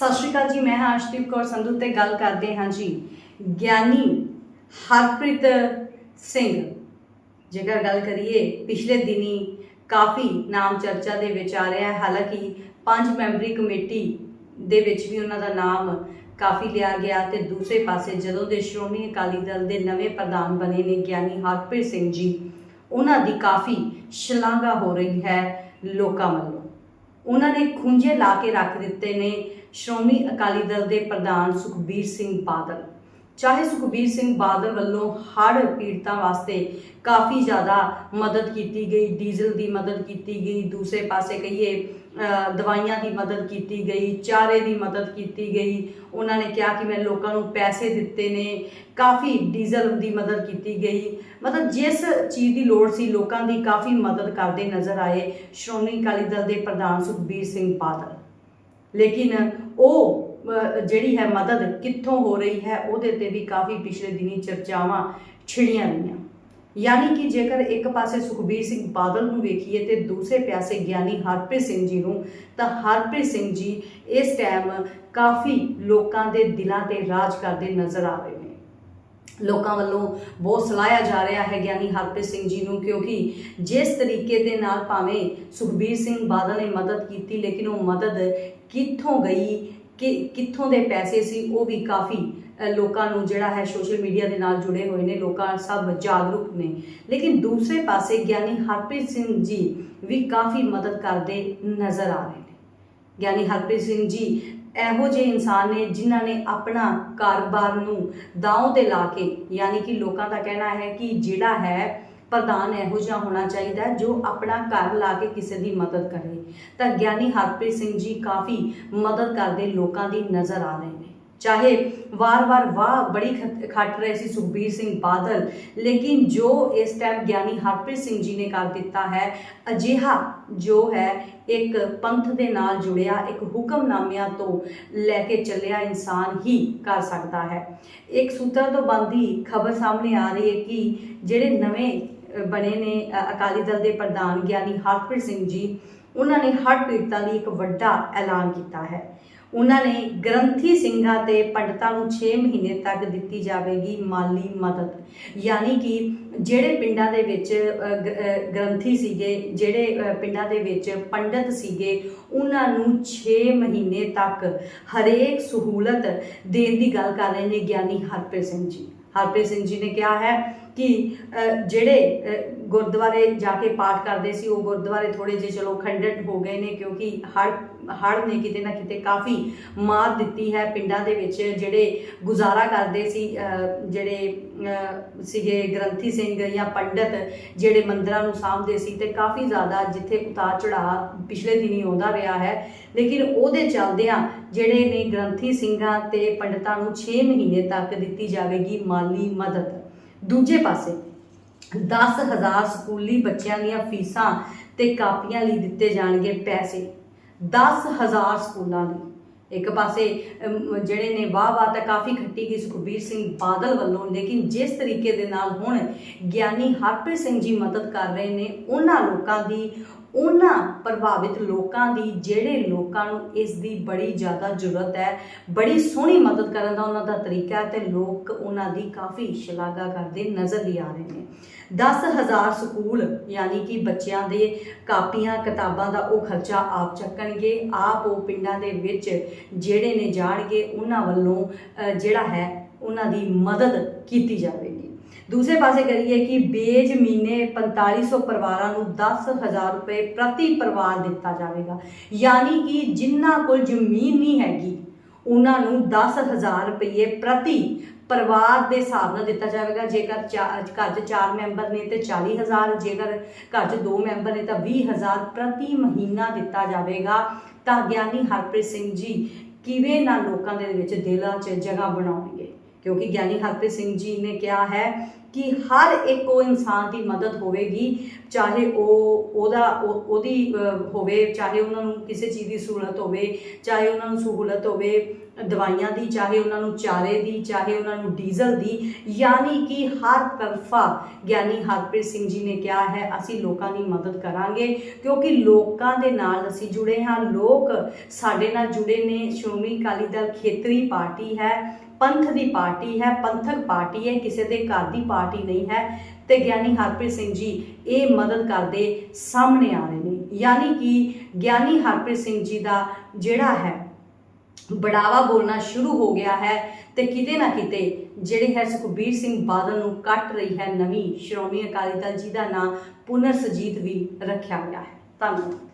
ਸਤਿ ਸ਼੍ਰੀ ਅਕਾਲ ਜੀ, ਮੈਂ ਹਾਂ ਅਰਸ਼ਦੀਪ ਕੌਰ ਸੰਧੂ ਤੇ ਗੱਲ ਕਰਦੇ ਹਾਂ ਜੀ। ਗਿਆਨੀ ਹਰਪ੍ਰੀਤ ਸਿੰਘ, ਜੇਕਰ ਗੱਲ ਕਰੀਏ, ਪਿਛਲੇ ਦਿਨੀ ਕਾਫੀ ਨਾਮ ਚਰਚਾ ਦੇ ਵਿੱਚ ਆ ਰਿਹਾ ਹੈ। ਹਾਲਾਂਕਿ ਪੰਜ ਮੈਂਬਰੀ ਕਮੇਟੀ ਦੇ ਵਿੱਚ ਵੀ ਉਹਨਾਂ ਦਾ ਨਾਮ ਕਾਫੀ ਲਿਆ ਗਿਆ ਤੇ ਦੂਸਰੇ ਪਾਸੇ ਜਦੋਂ ਦੇ ਸ਼੍ਰੋਮਣੀ ਅਕਾਲੀ ਦਲ ਦੇ ਨਵੇਂ ਪ੍ਰਧਾਨ ਬਣੇ ਨੇ ਗਿਆਨੀ ਹਰਪ੍ਰੀਤ ਸਿੰਘ ਜੀ, ਉਹਨਾਂ ਦੀ ਕਾਫੀ ਸ਼ਲਾਘਾ ਹੋ ਰਹੀ ਹੈ ਲੋਕਾਂ ਵੱਲੋਂ। ਉਹਨਾਂ ਨੇ ਖੁੰਝੇ ਲਾ ਕੇ ਰੱਖ ਦਿੱਤੇ ਨੇ ਸ਼੍ਰੋਮਣੀ ਅਕਾਲੀ ਦਲ ਦੇ ਪ੍ਰਧਾਨ ਸੁਖਬੀਰ ਸਿੰਘ ਬਾਦਲ। ਚਾਹੇ ਸੁਖਬੀਰ ਸਿੰਘ ਬਾਦਲ ਵੱਲੋਂ ਹੜ੍ਹ ਪੀੜਤਾਂ ਵਾਸਤੇ ਕਾਫੀ ਜ਼ਿਆਦਾ ਮਦਦ ਕੀਤੀ ਗਈ, ਡੀਜ਼ਲ ਦੀ ਮਦਦ ਕੀਤੀ ਗਈ, ਦੂਸਰੇ ਪਾਸੇ ਕਹੀਏ ਦਵਾਈਆਂ ਦੀ ਮਦਦ ਕੀਤੀ ਗਈ, ਚਾਰੇ ਦੀ ਮਦਦ ਕੀਤੀ ਗਈ। ਉਹਨਾਂ ਨੇ ਕਿਹਾ ਕਿ ਮੈਂ ਲੋਕਾਂ ਨੂੰ ਪੈਸੇ ਦਿੱਤੇ ਨੇ, ਕਾਫੀ ਡੀਜ਼ਲ ਦੀ ਮਦਦ ਕੀਤੀ ਗਈ। ਮਤਲਬ ਜਿਸ ਚੀਜ਼ ਦੀ ਲੋੜ ਸੀ, ਲੋਕਾਂ ਦੀ ਕਾਫੀ ਮਦਦ ਕਰਦੇ ਨਜ਼ਰ ਆਏ ਸ਼੍ਰੋਮਣੀ ਅਕਾਲੀ ਦਲ ਦੇ ਪ੍ਰਧਾਨ ਸੁਖਬੀਰ ਸਿੰਘ ਬਾਦਲ। ਲੇਕਿਨ ਉਹ ਜਿਹੜੀ ਹੈ ਮਦਦ ਕਿੱਥੋਂ ਹੋ ਰਹੀ ਹੈ, ਉਹਦੇ ਤੇ ਵੀ ਕਾਫੀ ਪਿਛਲੇ ਦਿਨੀ ਚਰਚਾਵਾਂ ਛਿੜੀਆਂ ਰਹੀਆਂ। ਯਾਨੀ ਕਿ ਜੇਕਰ ਇੱਕ ਪਾਸੇ ਸੁਖਬੀਰ ਸਿੰਘ ਬਾਦਲ ਨੂੰ ਵੇਖੀਏ ਤੇ ਦੂਸਰੇ ਪਾਸੇ ਗਿਆਨੀ ਹਰਪ੍ਰੀਤ ਸਿੰਘ ਜੀ ਨੂੰ, ਤਾਂ ਹਰਪ੍ਰੀਤ ਸਿੰਘ ਜੀ ਇਸ ਟਾਈਮ ਕਾਫੀ ਲੋਕਾਂ ਦੇ ਦਿਲਾਂ ਤੇ ਰਾਜ ਕਰਦੇ ਨਜ਼ਰ ਆ ਰਹੇ ਲੋਕਾਂ ਵੱਲੋਂ ਬਹੁਤ ਸਲਾਹਿਆ ਜਾ ਰਿਹਾ ਹੈ ਗਿਆਨੀ ਹਰਪ੍ਰੀਤ ਸਿੰਘ ਜੀ ਨੂੰ, ਕਿਉਂਕਿ ਜਿਸ ਤਰੀਕੇ ਦੇ ਨਾਲ ਭਾਵੇਂ ਸੁਖਬੀਰ ਸਿੰਘ ਬਾਦਲ ਨੇ ਮਦਦ ਕੀਤੀ, ਲੇਕਿਨ ਉਹ ਮਦਦ ਕਿੱਥੋਂ ਗਈ, ਕਿ ਕਿੱਥੋਂ ਦੇ ਪੈਸੇ ਸੀ, ਉਹ ਵੀ ਕਾਫੀ ਲੋਕਾਂ ਨੂੰ ਜਿਹੜਾ ਹੈ ਸੋਸ਼ਲ ਮੀਡੀਆ ਦੇ ਨਾਲ ਜੁੜੇ ਹੋਏ ਨੇ, ਲੋਕਾਂ ਸਭ ਜਾਗਰੂਕ ਨੇ। ਲੇਕਿਨ ਦੂਸਰੇ ਪਾਸੇ ਗਿਆਨੀ ਹਰਪ੍ਰੀਤ ਸਿੰਘ ਜੀ ਵੀ ਕਾਫੀ ਮਦਦ ਕਰਦੇ ਨਜ਼ਰ ਆ ਰਹੇ ਨੇ। ਗਿਆਨੀ ਹਰਪ੍ਰੀਤ ਸਿੰਘ ਜੀ ਇਹੋ ਜਿਹੇ ਇਨਸਾਨ ਨੇ ਜਿਨ੍ਹਾਂ ਨੇ ਆਪਣਾ ਕਾਰੋਬਾਰ ਨੂੰ ਦਾਅ ਤੇ ਲਾ ਕੇ, ਯਾਨੀ ਕਿ ਲੋਕਾਂ ਦਾ ਕਹਿਣਾ ਹੈ ਕਿ ਜਿਹੜਾ ਹੈ, ਪ੍ਰਧਾਨ ਇਹੋ ਜਿਹਾ ਹੋਣਾ ਚਾਹੀਦਾ ਜੋ ਆਪਣਾ ਘਰ ਲਾ ਕੇ ਕਿਸੇ ਦੀ ਮਦਦ ਕਰੇ। ਤਾਂ ਗਿਆਨੀ ਹਰਪ੍ਰੀਤ ਸਿੰਘ ਜੀ ਕਾਫੀ ਮਦਦ ਕਰਦੇ ਲੋਕਾਂ ਦੀ ਨਜ਼ਰ ਆ ਰਹੇ ਨੇ। ਚਾਹੇ ਵਾਰ-ਵਾਰ ਵਾਹ ਬੜੀ ਖੱਟ- ਖੱਟ ਰਹੇ ਸੀ ਸੁਖਬੀਰ ਸਿੰਘ ਬਾਦਲ, ਲੇਕਿਨ ਜੋ ਇਸ ਟਾਈਮ ਗਿਆਨੀ ਹਰਪ੍ਰੀਤ ਸਿੰਘ ਜੀ ਨੇ ਕਰ ਦਿੱਤਾ ਹੈ, ਅਜਿਹਾ ਜੋ ਹੈ, ਇੱਕ ਪੰਥ ਦੇ ਨਾਲ ਜੁੜਿਆ, ਇੱਕ ਹੁਕਮਨਾਮਿਆਂ ਤੋਂ ਲੈ ਕੇ ਚੱਲਿਆ ਇਨਸਾਨ ਹੀ ਕਰ ਸਕਦਾ ਹੈ। ਇੱਕ ਸੂਤਰ ਤੋਂ ਬੰਦੀ ਖਬਰ ਸਾਹਮਣੇ ਆ ਰਹੀ ਹੈ ਕਿ ਜਿਹੜੇ ਨਵੇਂ ਬਣੇ ਨੇ ਅਕਾਲੀ ਦਲ ਦੇ ਪ੍ਰਧਾਨ ਗਿਆਨੀ ਹਰਪ੍ਰੀਤ ਸਿੰਘ ਜੀ, ਉਹਨਾਂ ਨੇ ਹਰ ਪੀੜਤਾਂ ਲਈ ਇੱਕ ਵੱਡਾ ਐਲਾਨ ਕੀਤਾ ਹੈ। ਉਹਨਾਂ ਨੇ ਗ੍ਰੰਥੀ ਸਿੰਘਾਂ ਤੇ ਪੰਡਤਾਂ ਨੂੰ 6 ਮਹੀਨੇ ਤੱਕ ਦਿੱਤੀ ਜਾਵੇਗੀ ਮਾਲੀ ਮਦਦ। ਯਾਨੀ ਕਿ ਜਿਹੜੇ ਪਿੰਡਾਂ ਦੇ ਵਿੱਚ ਗ੍ਰੰਥੀ ਸੀਗੇ, ਜਿਹੜੇ ਪਿੰਡਾਂ ਦੇ ਵਿੱਚ ਪੰਡਤ ਸੀਗੇ, ਉਹਨਾਂ ਨੂੰ 6 ਮਹੀਨੇ ਤੱਕ ਹਰੇਕ ਸਹੂਲਤ ਦੇਣ ਦੀ ਗੱਲ ਕਰ ਰਹੇ ਨੇ ਗਿਆਨੀ ਹਰਪ੍ਰੀਤ ਸਿੰਘ ਜੀ। ਹਰਪ੍ਰੀਤ ਸਿੰਘ ਜੀ ਨੇ ਕਿਹਾ ਹੈ ਕਿ ਜਿਹੜੇ ਗੁਰਦੁਆਰੇ ਜਾ ਕੇ ਪਾਠ ਕਰਦੇ ਸੀ, ਉਹ ਗੁਰਦੁਆਰੇ ਥੋੜੇ ਜਿਹੇ ਚਲੋ ਖੰਡਿਤ ਹੋ ਗਏ ਨੇ, ਕਿਉਂਕਿ ਹੜ ਹੜ ਨੇ ਕਿਤੇ ਨਾ ਕਿਤੇ ਕਾਫੀ ਮਾਰ ਦਿੱਤੀ ਹੈ ਪਿੰਡਾਂ ਦੇ ਵਿੱਚ, ਜਿਹੜੇ ਗੁਜ਼ਾਰਾ ਕਰਦੇ ਸੀ ਜਿਹੜੇ ਸੀਗੇ ਗ੍ਰੰਥੀ ਸਿੰਘ ਜਾਂ ਪੰਡਤ, ਜਿਹੜੇ ਮੰਦਰਾਂ ਨੂੰ ਸਾਂਭਦੇ ਸੀ ਤੇ ਕਾਫੀ ਜ਼ਿਆਦਾ ਜਿੱਥੇ ਉਤਾਰ ਚੜਾਅ ਪਿਛਲੇ ਦਿਨੀ ਆਉਂਦਾ ਰਿਹਾ ਹੈ। ਲੇਕਿਨ ਉਹਦੇ ਚੱਲਦਿਆਂ ਜਿਹੜੇ ਨੇ ਗ੍ਰੰਥੀ ਸਿੰਘਾਂ ਤੇ ਪੰਡਤਾਂ ਨੂੰ 6 ਮਹੀਨੇ ਤੱਕ ਦਿੱਤੀ ਜਾਵੇਗੀ ਮਾਲੀ ਮਦਦ। ਦੂਜੇ ਪਾਸੇ 10000 ਸਕੂਲੀ ਬੱਚਿਆਂ ਦੀਆਂ ਫੀਸਾਂ ਤੇ ਕਾਪੀਆਂ ਲਈ ਦਿੱਤੇ ਜਾਣਗੇ ਪੈਸੇ। 10000 ਸਕੂਲਾਂ ਲਈ। ਇੱਕ ਪਾਸੇ ਜਿਹੜੇ ਨੇ ਵਾਹ ਵਾਹ ਤਾਂ ਕਾਫੀ ਖੱਟੀ ਗਈ ਸੁਖਬੀਰ ਸਿੰਘ ਬਾਦਲ ਵੱਲੋਂ, ਲੇਕਿਨ ਜਿਸ ਤਰੀਕੇ ਦੇ ਨਾਲ ਹੁਣ ਗਿਆਨੀ ਹਰਪ੍ਰੀਤ ਸਿੰਘ ਜੀ ਮਦਦ ਕਰ ਰਹੇ ਨੇ, ਉਹਨਾਂ ਲੋਕਾਂ ਦੀ ਉਹਨਾਂ ਪ੍ਰਭਾਵਿਤ ਲੋਕਾਂ ਦੀ, ਜਿਹੜੇ ਲੋਕਾਂ ਨੂੰ ਇਸ ਦੀ ਬੜੀ ਜ਼ਿਆਦਾ ਜ਼ਰੂਰਤ ਹੈ, ਬੜੀ ਸੋਹਣੀ ਮਦਦ ਕਰਨ ਦਾ ਉਹਨਾਂ ਦਾ ਤਰੀਕਾ ਹੈ ਤੇ ਲੋਕ ਉਹਨਾਂ ਦੀ ਕਾਫੀ ਸ਼ਲਾਘਾ ਕਰਦੇ ਨਜ਼ਰ ਵੀ ਆ ਰਹੇ ਨੇ। 10000 ਸਕੂਲ ਯਾਨੀ ਕਿ ਬੱਚਿਆਂ ਦੇ ਕਾਪੀਆਂ, ਕਿਤਾਬਾਂ ਦਾ ਉਹ ਖਰਚਾ ਆਪ ਚੱਕਣਗੇ, ਆਪ ਉਹ ਪਿੰਡਾਂ ਦੇ ਵਿੱਚ ਜਿਹੜੇ ਨੇ ਜਾਣਗੇ, ਉਹਨਾਂ ਵੱਲੋਂ ਜਿਹੜਾ ਹੈ ਉਹਨਾਂ ਦੀ ਮਦਦ ਕੀਤੀ ਜਾਵੇਗੀ। ਦੂਸਰੇ ਪਾਸੇ ਕਰੀਏ ਕਿ ਬੇਜ਼ਮੀਨੇ 4500 ਪਰਿਵਾਰਾਂ ਨੂੰ 10000 ਰੁਪਏ ਪ੍ਰਤੀ ਪਰਿਵਾਰ ਦਿੱਤਾ ਜਾਵੇਗਾ। ਯਾਨੀ ਕਿ ਜਿਨ੍ਹਾਂ ਕੋਲ ਜ਼ਮੀਨ ਨਹੀਂ ਹੈਗੀ, ਉਹਨਾਂ ਨੂੰ 10000 ਰੁਪਏ ਪ੍ਰਤੀ ਪਰਿਵਾਰ ਦੇ ਹਿਸਾਬ ਨਾਲ ਦਿੱਤਾ ਜਾਵੇਗਾ। ਜੇਕਰ ਚਾ- ਘਰ 'ਚ 4 ਮੈਂਬਰ ਨੇ ਤੇ 40000 ਜੇਕਰ ਘਰ 'ਚ 2 ਮੈਂਬਰ ਨੇ ਤਾਂ 20000 ਪ੍ਰਤੀ ਮਹੀਨਾ ਦਿੱਤਾ ਜਾਵੇਗਾ। ਤਾਂ ਗਿਆਨੀ ਹਰਪ੍ਰੀਤ ਸਿੰਘ ਜੀ ਕਿਵੇਂ ਨਾ ਲੋਕਾਂ ਦੇ ਵਿੱਚ ਦਿਲਾਂ 'ਚ ਜਗ੍ਹਾ ਬਣਾਉਣਗੇ। ਕਿਉਂਕਿ ਗਿਆਨੀ ਹਰਪ੍ਰੀਤ ਸਿੰਘ ਜੀ ਨੇ ਕਿਹਾ ਹੈ ਕਿ ਹਰ ਇੱਕ ਉਹ ਇਨਸਾਨ ਦੀ ਮਦਦ ਹੋਵੇਗੀ, ਚਾਹੇ ਉਹ ਉਹਦਾ, ਉਹ- ਉਹਦੀ ਹੋਵੇ, ਚਾਹੇ ਉਹਨਾਂ ਨੂੰ ਕਿਸੇ ਚੀਜ਼ ਦੀ ਸਹੂਲਤ ਹੋਵੇ, ਚਾਹੇ ਉਹਨਾਂ ਨੂੰ ਸਹੂਲਤ ਹੋਵੇ ਦਵਾਈਆਂ ਦੀ, ਚਾਹੇ ਉਹਨਾਂ ਨੂੰ ਚਾਰੇ ਦੀ, ਚਾਹੇ ਉਹਨਾਂ ਨੂੰ ਡੀਜ਼ਲ ਦੀ, ਯਾਨੀ ਕਿ ਹਰ ਤਰਫਾ ਗਿਆਨੀ ਹਰਪ੍ਰੀਤ ਸਿੰਘ ਜੀ ਨੇ ਕਿਹਾ ਹੈ, ਅਸੀਂ ਲੋਕਾਂ ਦੀ ਮਦਦ ਕਰਾਂਗੇ, ਕਿਉਂਕਿ ਲੋਕਾਂ ਦੇ ਨਾਲ ਅਸੀਂ ਜੁੜੇ ਹਾਂ, ਲੋਕ ਸਾਡੇ ਨਾਲ ਜੁੜੇ ਨੇ, ਸ਼੍ਰੋਮਣੀ ਅਕਾਲੀ ਦਲ ਖੇਤਰੀ ਪਾਰਟੀ ਹੈ, ਪੰਥ ਦੀ ਪਾਰਟੀ ਹੈ, ਪੰਥਕ ਪਾਰਟੀ ਹੈ, ਕਿਸੇ ਦੇ ਘਰ ਦੀ ਪਾਰਟੀ ਨਹੀਂ ਹੈ, ਤੇ ਗਿਆਨੀ ਹਰਪ੍ਰੀਤ ਸਿੰਘ ਜੀ ਇਹ ਮਦਦ ਕਰਦੇ ਸਾਹਮਣੇ ਆ ਰਹੇ ਨੇ। ਯਾਨੀ ਕਿ ਗਿਆਨੀ ਹਰਪ੍ਰੀਤ ਸਿੰਘ ਜੀ ਦਾ ਜਿਹੜਾ ਹੈ ਬੜਾਵਾ ਬੋਲਣਾ ਸ਼ੁਰੂ ਹੋ ਗਿਆ ਹੈ ਤੇ ਕਿਤੇ ਨਾ ਕਿਤੇ ਜਿਹੜੇ ਹੈ ਸੁਖਬੀਰ ਸਿੰਘ ਬਾਦਲ ਨੂੰ ਕੱਟ ਰਹੀ ਹੈ ਨਵੀਂ ਸ਼੍ਰੋਮਣੀ ਅਕਾਲੀ ਦਲ ਜੀ ਦਾ ਨਾਂ ਪੁਨਰ ਸੁਜੀਤ ਵੀ ਰੱਖਿਆ ਗਿਆ ਹੈ। ਧੰਨਵਾਦ।